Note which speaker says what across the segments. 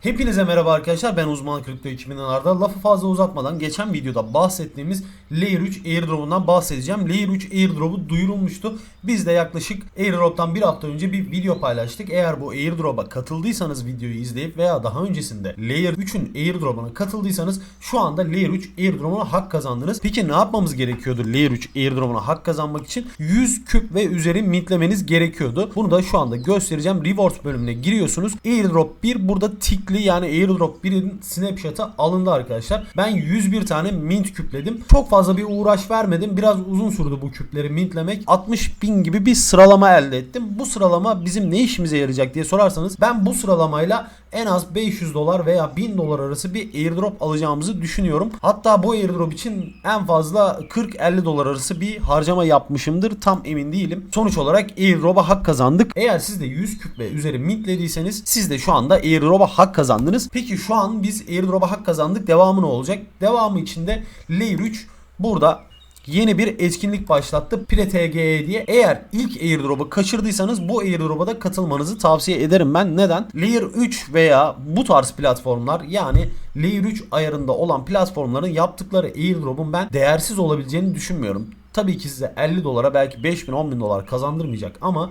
Speaker 1: Hepinize merhaba arkadaşlar ben uzman kripto 2000'den Arda lafı fazla uzatmadan geçen videoda bahsettiğimiz Layer 3 airdrop'undan bahsedeceğim. Layer 3 airdrop'u duyurulmuştu. Biz de yaklaşık airdrop'tan bir hafta önce bir video paylaştık. Eğer bu airdrop'a katıldıysanız videoyu izleyip veya daha öncesinde Layer 3'ün airdrop'una katıldıysanız şu anda Layer 3 airdrop'una hak kazandınız. Peki ne yapmamız gerekiyordu Layer 3 airdrop'una hak kazanmak için? 100 küp ve üzeri mintlemeniz gerekiyordu. Bunu da şu anda göstereceğim. Rewards bölümüne giriyorsunuz. Airdrop 1 burada tikli yani airdrop 1'in snapshot'ı alındı arkadaşlar. Ben 101 tane mint küpledim. Çok fazla bir uğraş vermedim. Biraz uzun sürdü bu küpleri mintlemek. 60 bin gibi bir sıralama elde ettim. Bu sıralama bizim ne işimize yarayacak diye sorarsanız ben bu sıralamayla en az 500 dolar veya 1000 dolar arası bir airdrop alacağımızı düşünüyorum. Hatta bu airdrop için en fazla 40-50 dolar arası bir harcama yapmışımdır. Tam emin değilim. Sonuç olarak airdrop'a hak kazandık. Eğer siz de 100 küp ve üzeri mintlediyseniz siz de şu anda airdrop'a hak kazandınız. Peki şu an biz airdrop'a hak kazandık. Devamı ne olacak? Devamı için de Layer 3 burada yeni bir etkinlik başlattı. PreTGE diye. Eğer ilk airdrop'u kaçırdıysanız bu airdrop'a da katılmanızı tavsiye ederim ben. Neden? Layer 3 veya bu tarz platformlar yani Layer 3 ayarında olan platformların yaptıkları airdrop'un ben değersiz olabileceğini düşünmüyorum. Tabii ki size 50 dolara belki 5000 10 bin dolar kazandırmayacak ama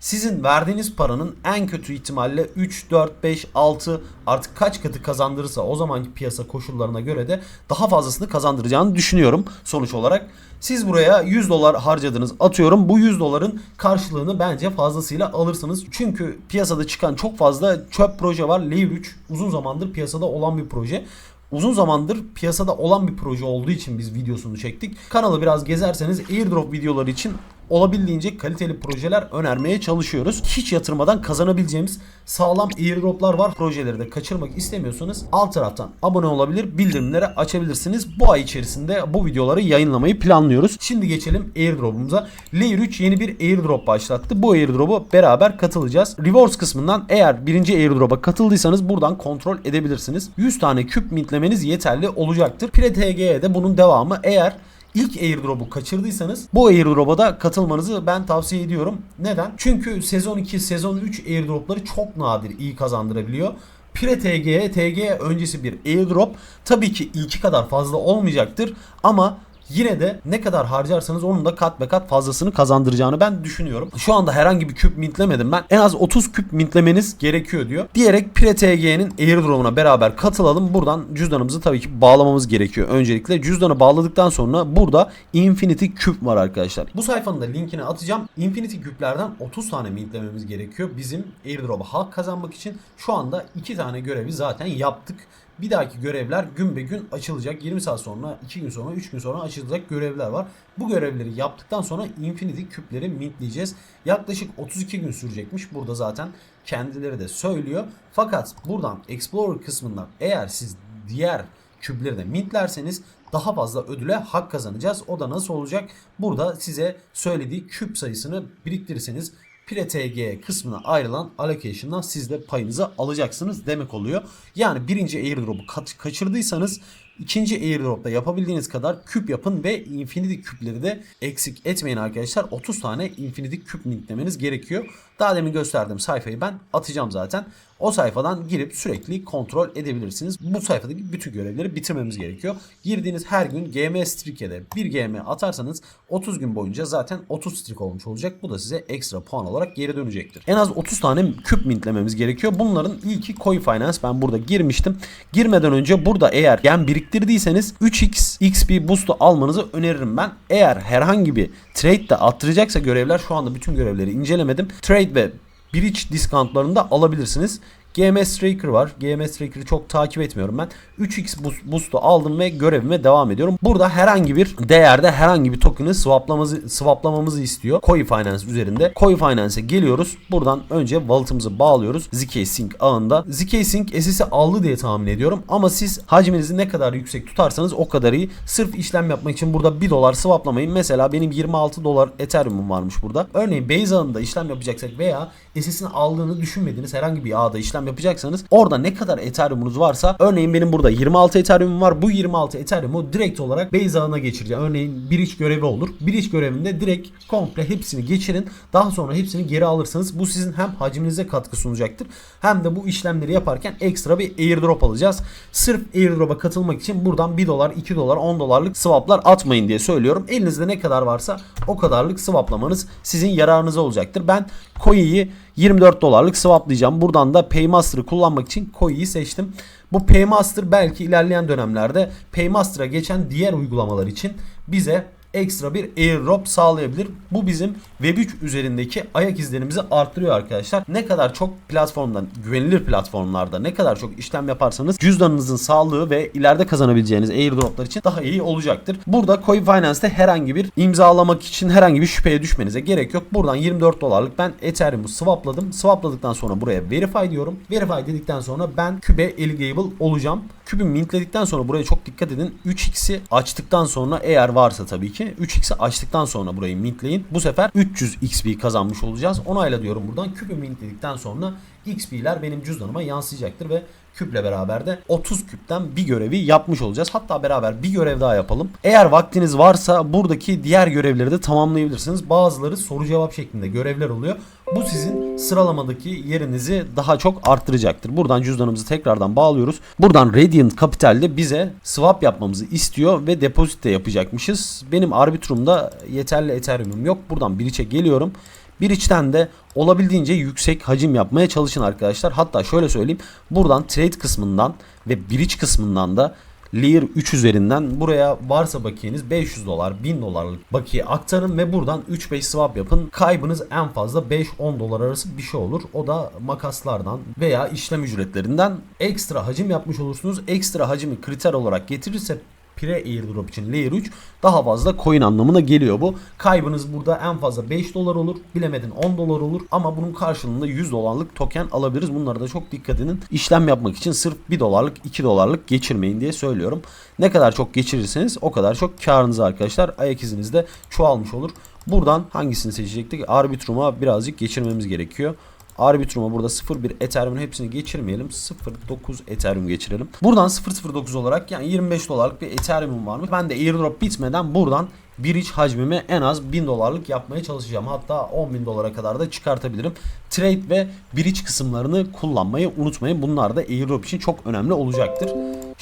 Speaker 1: sizin verdiğiniz paranın en kötü ihtimalle 3, 4, 5, 6 artık kaç katı kazandırırsa o zamanki piyasa koşullarına göre de daha fazlasını kazandıracağını düşünüyorum sonuç olarak. Siz buraya 100 dolar harcadınız atıyorum. Bu 100 doların karşılığını bence fazlasıyla alırsınız. Çünkü piyasada çıkan çok fazla çöp proje var. Layer 3 uzun zamandır piyasada olan bir proje uzun zamandır piyasada olan bir proje olduğu için biz videosunu çektik. Kanalı biraz gezerseniz airdrop videoları için olabildiğince kaliteli projeler önermeye çalışıyoruz. Hiç yatırmadan kazanabileceğimiz sağlam airdroplar var. Projeleri de kaçırmak istemiyorsanız alt taraftan abone olabilir, bildirimleri açabilirsiniz. Bu ay içerisinde bu videoları yayınlamayı planlıyoruz. Şimdi geçelim airdrop'umuza. Layer 3 yeni bir airdrop başlattı. Bu airdrop'a beraber katılacağız. Rewards kısmından eğer birinci airdrop'a katıldıysanız buradan kontrol edebilirsiniz. 100 tane küp mintlemeniz yeterli olacaktır. PreTG'de bunun devamı eğer İlk airdrop'u kaçırdıysanız bu airdrop'a da katılmanızı ben tavsiye ediyorum. Neden? Çünkü sezon 2, sezon 3 airdrop'ları çok nadir iyi kazandırabiliyor. Pire TG, TG öncesi bir airdrop tabii ki ilki kadar fazla olmayacaktır ama Yine de ne kadar harcarsanız onun da kat be kat fazlasını kazandıracağını ben düşünüyorum. Şu anda herhangi bir küp mintlemedim ben. En az 30 küp mintlemeniz gerekiyor diyor. Diyerek PreTG'nin airdrop'una beraber katılalım. Buradan cüzdanımızı tabii ki bağlamamız gerekiyor. Öncelikle cüzdanı bağladıktan sonra burada Infinity küp var arkadaşlar. Bu sayfanın da linkini atacağım. Infinity küplerden 30 tane mintlememiz gerekiyor. Bizim airdrop'a hak kazanmak için şu anda 2 tane görevi zaten yaptık. Bir dahaki görevler gün be gün açılacak. 20 saat sonra, 2 gün sonra, 3 gün sonra açılacak görevler var. Bu görevleri yaptıktan sonra Infinity küpleri mintleyeceğiz. Yaklaşık 32 gün sürecekmiş. Burada zaten kendileri de söylüyor. Fakat buradan Explorer kısmından eğer siz diğer küpleri de mintlerseniz daha fazla ödüle hak kazanacağız. O da nasıl olacak? Burada size söylediği küp sayısını biriktirirseniz PreTG kısmına ayrılan allocation'dan siz de payınızı alacaksınız demek oluyor. Yani birinci airdrop'u ka- kaçırdıysanız ikinci airdrop'ta yapabildiğiniz kadar küp yapın ve infinity küpleri de eksik etmeyin arkadaşlar. 30 tane infinity küp mintlemeniz gerekiyor. Daha demin gösterdiğim sayfayı ben atacağım zaten. O sayfadan girip sürekli kontrol edebilirsiniz. Bu sayfadaki bütün görevleri bitirmemiz gerekiyor. Girdiğiniz her gün GM Streak'e 1 GM atarsanız 30 gün boyunca zaten 30 streak olmuş olacak. Bu da size ekstra puan olarak geri dönecektir. En az 30 tane küp mintlememiz gerekiyor. Bunların ilki Koi Finance. Ben burada girmiştim. Girmeden önce burada eğer gem biriktirdiyseniz 3x XP boost'u almanızı öneririm ben. Eğer herhangi bir trade de attıracaksa görevler şu anda bütün görevleri incelemedim. Trade ve bridge discountlarını alabilirsiniz. GM Striker var. GM Striker'ı çok takip etmiyorum ben. 3x boost, boost'u aldım ve görevime devam ediyorum. Burada herhangi bir değerde herhangi bir token'ı swaplamamızı, swaplamamızı istiyor. Koi Finance üzerinde. Koi Finance'e geliyoruz. Buradan önce wallet'ımızı bağlıyoruz. ZK Sync ağında. ZK Sync SS'i aldı diye tahmin ediyorum. Ama siz hacminizi ne kadar yüksek tutarsanız o kadar iyi. Sırf işlem yapmak için burada 1 dolar swaplamayın. Mesela benim 26 dolar Ethereum'um varmış burada. Örneğin Base ağında işlem yapacaksak veya SS'ini aldığını düşünmediğiniz herhangi bir ağda işlem işlem yapacaksanız orada ne kadar Ethereum'unuz varsa örneğin benim burada 26 Ethereum var. Bu 26 Ethereum'u direkt olarak base ağına geçireceğim. Örneğin bir iş görevi olur. Bir iş görevinde direkt komple hepsini geçirin. Daha sonra hepsini geri alırsanız bu sizin hem hacminize katkı sunacaktır hem de bu işlemleri yaparken ekstra bir airdrop alacağız. Sırf airdrop'a katılmak için buradan 1 dolar, 2 dolar, 10 dolarlık swaplar atmayın diye söylüyorum. Elinizde ne kadar varsa o kadarlık swaplamanız sizin yararınıza olacaktır. Ben Koi'yi 24 dolarlık swaplayacağım. Buradan da Paymaster'ı kullanmak için Koi'yi seçtim. Bu Paymaster belki ilerleyen dönemlerde Paymaster'a geçen diğer uygulamalar için bize ekstra bir airdrop sağlayabilir. Bu bizim Web3 üzerindeki ayak izlerimizi arttırıyor arkadaşlar. Ne kadar çok platformdan, güvenilir platformlarda ne kadar çok işlem yaparsanız cüzdanınızın sağlığı ve ileride kazanabileceğiniz airdroplar için daha iyi olacaktır. Burada Coin Finance'te herhangi bir imzalamak için herhangi bir şüpheye düşmenize gerek yok. Buradan 24 dolarlık ben Ethereum'u swapladım. Swapladıktan sonra buraya verify diyorum. Verify dedikten sonra ben kübe eligible olacağım. Kübü mintledikten sonra buraya çok dikkat edin. 3x'i açtıktan sonra eğer varsa tabii ki 3x'i açtıktan sonra burayı mintleyin. Bu sefer 300 XP kazanmış olacağız. Onayla diyorum buradan. Kübü mintledikten sonra XP'ler benim cüzdanıma yansıyacaktır ve küple beraber de 30 küpten bir görevi yapmış olacağız. Hatta beraber bir görev daha yapalım. Eğer vaktiniz varsa buradaki diğer görevleri de tamamlayabilirsiniz. Bazıları soru cevap şeklinde görevler oluyor. Bu sizin sıralamadaki yerinizi daha çok arttıracaktır. Buradan cüzdanımızı tekrardan bağlıyoruz. Buradan Radiant Capital'de bize swap yapmamızı istiyor ve depozit de yapacakmışız. Benim Arbitrum'da yeterli Ethereum'um yok. Buradan Bridge'e geliyorum. Bir içten de olabildiğince yüksek hacim yapmaya çalışın arkadaşlar. Hatta şöyle söyleyeyim. Buradan trade kısmından ve bridge kısmından da Layer 3 üzerinden buraya varsa bakiyeniz 500 dolar 1000 dolarlık bakiye aktarın ve buradan 3-5 swap yapın. Kaybınız en fazla 5-10 dolar arası bir şey olur. O da makaslardan veya işlem ücretlerinden ekstra hacim yapmış olursunuz. Ekstra hacimi kriter olarak getirirse Pre airdrop için layer 3 daha fazla coin anlamına geliyor bu. Kaybınız burada en fazla 5 dolar olur. Bilemedin 10 dolar olur. Ama bunun karşılığında 100 dolarlık token alabiliriz. Bunlara da çok dikkat edin. İşlem yapmak için sırf 1 dolarlık 2 dolarlık geçirmeyin diye söylüyorum. Ne kadar çok geçirirseniz o kadar çok karınız arkadaşlar. Ayak iziniz de çoğalmış olur. Buradan hangisini seçecektik? Arbitrum'a birazcık geçirmemiz gerekiyor. Arbitrum'a burada 0.1 Ethereum'un hepsini geçirmeyelim. 0.9 Ethereum geçirelim. Buradan 0.09 olarak yani 25 dolarlık bir Ethereum'um var mı? Ben de airdrop bitmeden buradan bir iç hacmimi en az 1000 dolarlık yapmaya çalışacağım. Hatta 10 bin dolara kadar da çıkartabilirim. Trade ve bir iç kısımlarını kullanmayı unutmayın. Bunlar da airdrop için çok önemli olacaktır.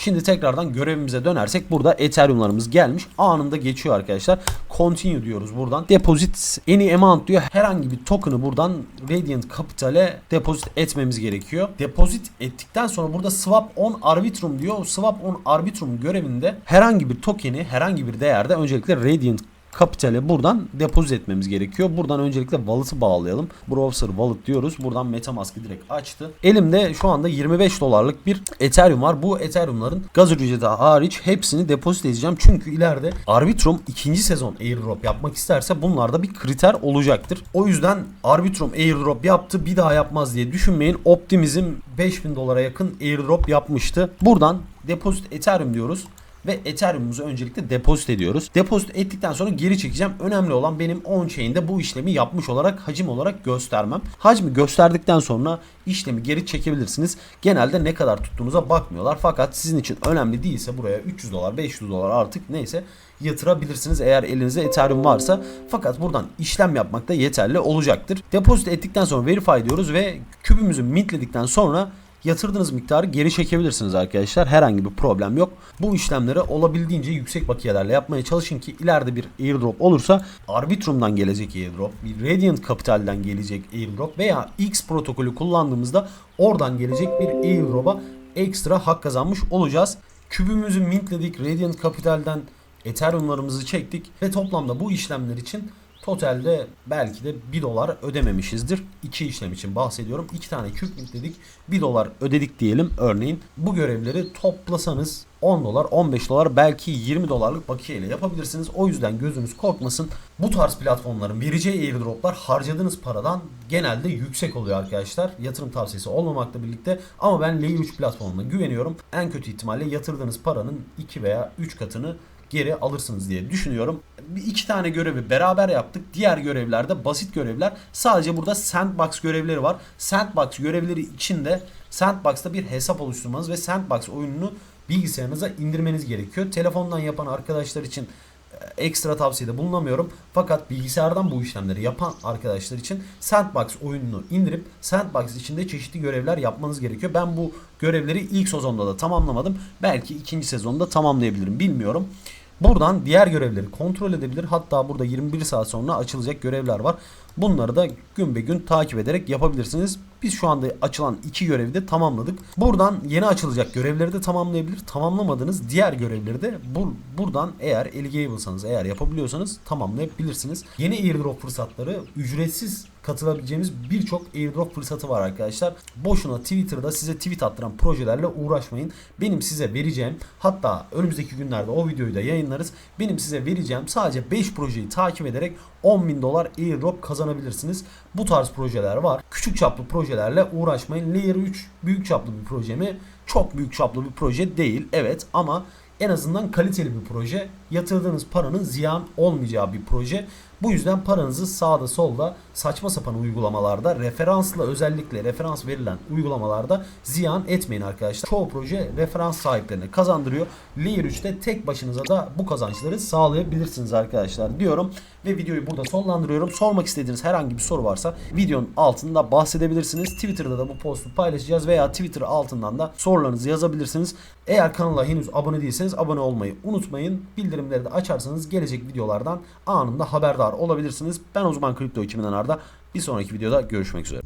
Speaker 1: Şimdi tekrardan görevimize dönersek burada Ethereum'larımız gelmiş. Anında geçiyor arkadaşlar. Continue diyoruz buradan. Deposit any amount diyor. Herhangi bir token'ı buradan Radiant Capital'e depozit etmemiz gerekiyor. Depozit ettikten sonra burada swap on arbitrum diyor. Swap on arbitrum görevinde herhangi bir token'i herhangi bir değerde öncelikle Radiant Capital'e buradan depozit etmemiz gerekiyor. Buradan öncelikle wallet'ı bağlayalım. Browser wallet diyoruz. Buradan Metamask'ı direkt açtı. Elimde şu anda 25 dolarlık bir Ethereum var. Bu Ethereum'ların gaz ücreti hariç hepsini depozit edeceğim. Çünkü ileride Arbitrum ikinci sezon airdrop yapmak isterse bunlarda bir kriter olacaktır. O yüzden Arbitrum airdrop yaptı bir daha yapmaz diye düşünmeyin. Optimizm 5000 dolara yakın airdrop yapmıştı. Buradan depozit Ethereum diyoruz ve Ethereum'umuzu öncelikle depozit ediyoruz. Depozit ettikten sonra geri çekeceğim. Önemli olan benim on-chain'de bu işlemi yapmış olarak hacim olarak göstermem. Hacmi gösterdikten sonra işlemi geri çekebilirsiniz. Genelde ne kadar tuttuğunuza bakmıyorlar. Fakat sizin için önemli değilse buraya 300 dolar 500 dolar artık neyse yatırabilirsiniz eğer elinizde Ethereum varsa. Fakat buradan işlem yapmak da yeterli olacaktır. Depozit ettikten sonra verify diyoruz ve kübümüzü mintledikten sonra yatırdığınız miktarı geri çekebilirsiniz arkadaşlar. Herhangi bir problem yok. Bu işlemleri olabildiğince yüksek bakiyelerle yapmaya çalışın ki ileride bir airdrop olursa Arbitrum'dan gelecek airdrop, bir Radiant Capital'den gelecek airdrop veya X protokolü kullandığımızda oradan gelecek bir airdrop'a ekstra hak kazanmış olacağız. Kübümüzü mintledik, Radiant Capital'den Ethereum'larımızı çektik ve toplamda bu işlemler için Totalde belki de 1 dolar ödememişizdir. İki işlem için bahsediyorum. 2 tane küp dedik. 1 dolar ödedik diyelim örneğin. Bu görevleri toplasanız 10 dolar, 15 dolar belki 20 dolarlık bakiye ile yapabilirsiniz. O yüzden gözünüz korkmasın. Bu tarz platformların vereceği airdroplar harcadığınız paradan genelde yüksek oluyor arkadaşlar. Yatırım tavsiyesi olmamakla birlikte ama ben Layer 3 platformuna güveniyorum. En kötü ihtimalle yatırdığınız paranın 2 veya 3 katını geri alırsınız diye düşünüyorum. Bir iki tane görevi beraber yaptık. Diğer görevlerde basit görevler. Sadece burada sandbox görevleri var. Sandbox görevleri içinde sandbox'ta bir hesap oluşturmanız ve sandbox oyununu bilgisayarınıza indirmeniz gerekiyor. Telefondan yapan arkadaşlar için e, ekstra tavsiyede bulunamıyorum. Fakat bilgisayardan bu işlemleri yapan arkadaşlar için Sandbox oyununu indirip Sandbox içinde çeşitli görevler yapmanız gerekiyor. Ben bu görevleri ilk sezonda da tamamlamadım. Belki ikinci sezonda tamamlayabilirim bilmiyorum. Buradan diğer görevleri kontrol edebilir. Hatta burada 21 saat sonra açılacak görevler var. Bunları da gün be gün takip ederek yapabilirsiniz. Biz şu anda açılan iki görevi de tamamladık. Buradan yeni açılacak görevleri de tamamlayabilir. Tamamlamadığınız diğer görevleri de bur buradan eğer eligitable'sanız eğer yapabiliyorsanız tamamlayabilirsiniz. Yeni airdrop fırsatları ücretsiz katılabileceğimiz birçok airdrop fırsatı var arkadaşlar. Boşuna Twitter'da size tweet attıran projelerle uğraşmayın. Benim size vereceğim hatta önümüzdeki günlerde o videoyu da yayınlarız. Benim size vereceğim sadece 5 projeyi takip ederek 10.000 dolar airdrop kazanabilirsiniz. Bu tarz projeler var. Küçük çaplı projelerle uğraşmayın. Layer 3 büyük çaplı bir proje mi? Çok büyük çaplı bir proje değil. Evet ama en azından kaliteli bir proje. Yatırdığınız paranın ziyan olmayacağı bir proje. Bu yüzden paranızı sağda solda saçma sapan uygulamalarda referansla özellikle referans verilen uygulamalarda ziyan etmeyin arkadaşlar. Çoğu proje referans sahiplerine kazandırıyor. Layer 3'te tek başınıza da bu kazançları sağlayabilirsiniz arkadaşlar diyorum. Ve videoyu burada sonlandırıyorum. Sormak istediğiniz herhangi bir soru varsa videonun altında bahsedebilirsiniz. Twitter'da da bu postu paylaşacağız veya Twitter altından da sorularınızı yazabilirsiniz. Eğer kanala henüz abone değilseniz abone olmayı unutmayın. Bildirimleri de açarsanız gelecek videolardan anında haberdar olabilirsiniz. Ben Uzman Kripto 2000'den Arda. Bir sonraki videoda görüşmek üzere.